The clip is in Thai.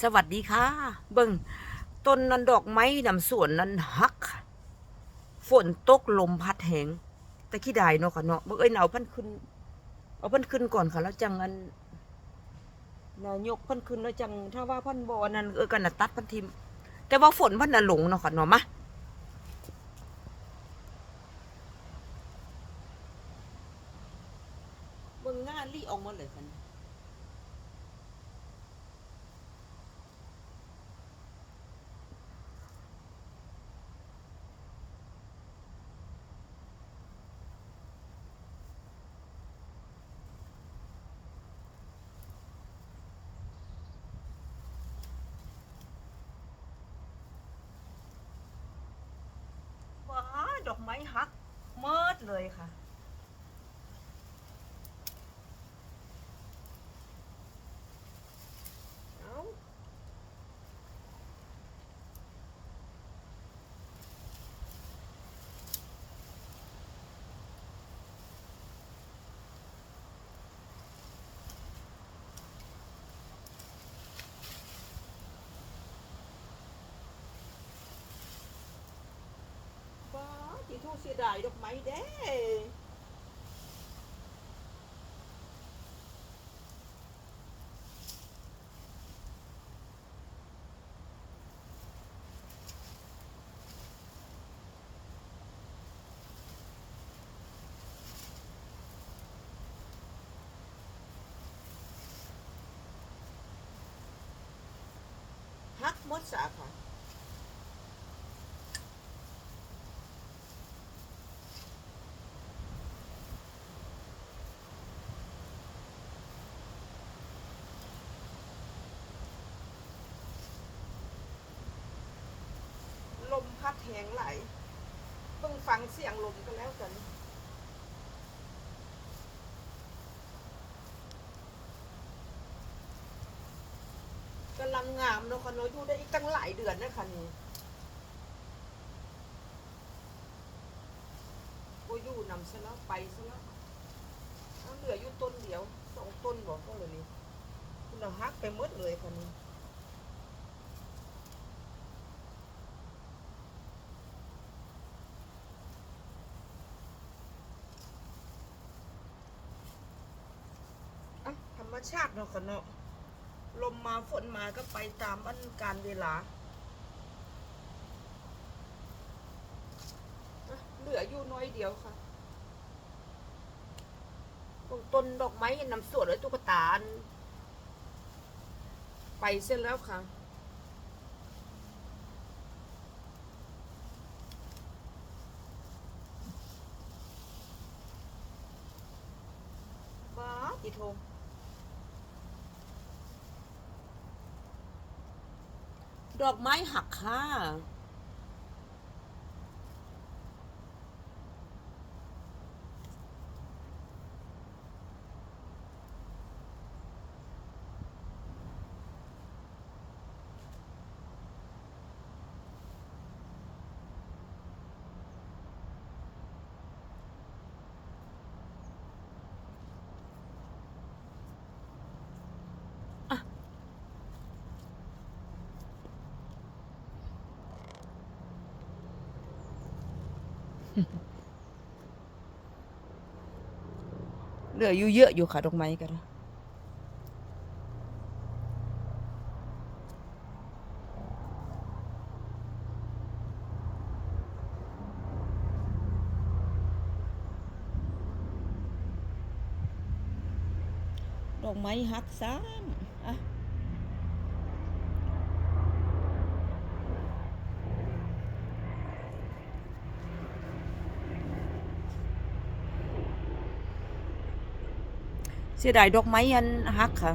สวัสดีค่ะ เบิ่งต้นนั้นดอกไม้นำสวนนั้นฮัก ฝนตกลมพัดแหงแต่ขี้ดายเนาะค่ะเนาะเบิ่งเอ้ยเอาพันขึ้น เอาพันขึ้นก่อนค่ะ แล้วจังอันนายกพันขึ้นแล้วจัง ถ้าว่าพันบอันนั้นเออกันน่ะตัดพันทิม แต่ว่าฝนพันน่ะหลงเนาะค่ะเนาะมะเบิ่งหน้าลี่ออกมาเลยค่ะ อกไม้ฮักเมิดเลยค่ะ เอาว้าจี ทูเสียดายดอกไม้เด้ฮักหมดสาค่ะ ลม พัดแหงไหลต้องฟังเสียงลมกันแล้วกันกำลังงามเนาะค่ะเนาะอยู่ได้อีกตั้งหลายเดือนนะคะนี่โอ้ยอยู่นำซะแล้วไปซะแล้วเหลืออยู่ต้นเดียวสองต้นบอกก็เลยนี่คุณเอาฮักไปหมดเลยค่ะนี่ รรมชาติเนาะค่ะเนาะลมมาฝนมาก็ไปตามอันการเวลา เหลืออยู่น้อยเดียวค่ะตรงต้นดอกไม้นำสวนไว้ตุ๊กตาอันไปเส้นแล้วค่ะบ้าจิโท ดอกไม้หักค่ะ เหลืออยู่เยอะอยู่ค่ะดอกไม้กันดอกไม้หักซ้ำอะ เสียดายดอกไม้อันหักค่ะ